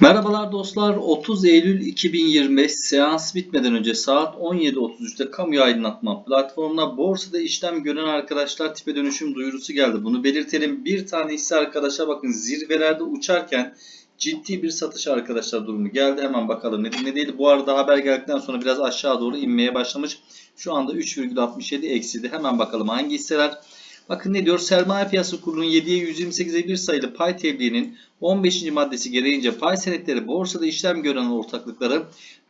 Merhabalar dostlar. 30 Eylül 2025 seans bitmeden önce saat 17.33'te kamuya aydınlatma platformuna borsada işlem gören arkadaşlar tipe dönüşüm duyurusu geldi. Bunu belirtelim. Bir tane hisse arkadaşa bakın zirvelerde uçarken ciddi bir satış arkadaşlar durumu geldi. Hemen bakalım ne, ne değil. Bu arada haber geldikten sonra biraz aşağı doğru inmeye başlamış. Şu anda 3,67 eksidi. Hemen bakalım hangi hisseler. Bakın ne diyor? Sermaye Piyasası Kurulu'nun 7'ye 128'e 1 sayılı pay tebliğinin 15. maddesi gereğince pay senetleri borsada işlem gören ortaklıkları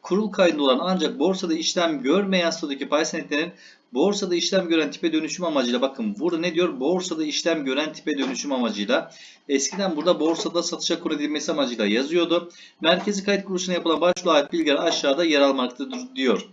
kurul kaydında olan ancak borsada işlem görmeyen statüdeki pay senetlerinin borsada işlem gören tipe dönüşüm amacıyla bakın burada ne diyor? Borsada işlem gören tipe dönüşüm amacıyla. Eskiden burada borsada satışa kur edilmesi amacıyla yazıyordu. Merkezi kayıt kuruluşuna yapılan başvuru ait bilgiler aşağıda yer almaktadır diyor.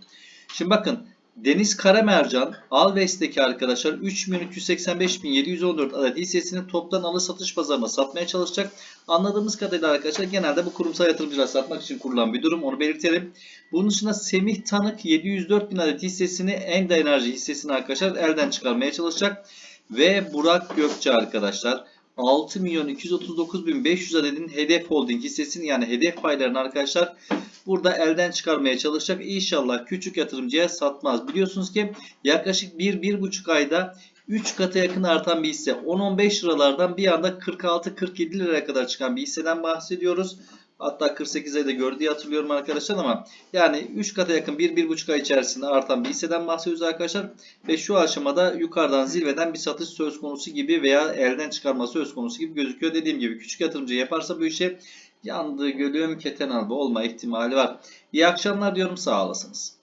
Şimdi bakın Deniz Karamercan Alves'teki arkadaşlar 3.385.714 adet hissesini toptan alış satış pazarına satmaya çalışacak. Anladığımız kadarıyla arkadaşlar genelde bu kurumsal yatırımcılar satmak için kurulan bir durum. Onu belirtelim. Bunun dışında Semih Tanık 704.000 adet hissesini Enda Enerji hissesini arkadaşlar elden çıkarmaya çalışacak. Ve Burak Gökçe arkadaşlar 6 milyon 239 bin 500 adetin hedef holding hissesini yani hedef paylarını arkadaşlar burada elden çıkarmaya çalışacak. İnşallah küçük yatırımcıya satmaz. Biliyorsunuz ki yaklaşık 1-1,5 ayda 3 kata yakın artan bir hisse. 10-15 liralardan bir anda 46-47 liraya kadar çıkan bir hisseden bahsediyoruz. Hatta 48 ayda gördüğü hatırlıyorum arkadaşlar ama yani 3 kata yakın 1-1,5 ay içerisinde artan bir hisseden bahsediyoruz arkadaşlar. Ve şu aşamada yukarıdan zirveden bir satış söz konusu gibi veya elden çıkarma söz konusu gibi gözüküyor. Dediğim gibi küçük yatırımcı yaparsa bu işe yandığı gölüm keten alba olma ihtimali var. İyi akşamlar diyorum sağ olasınız.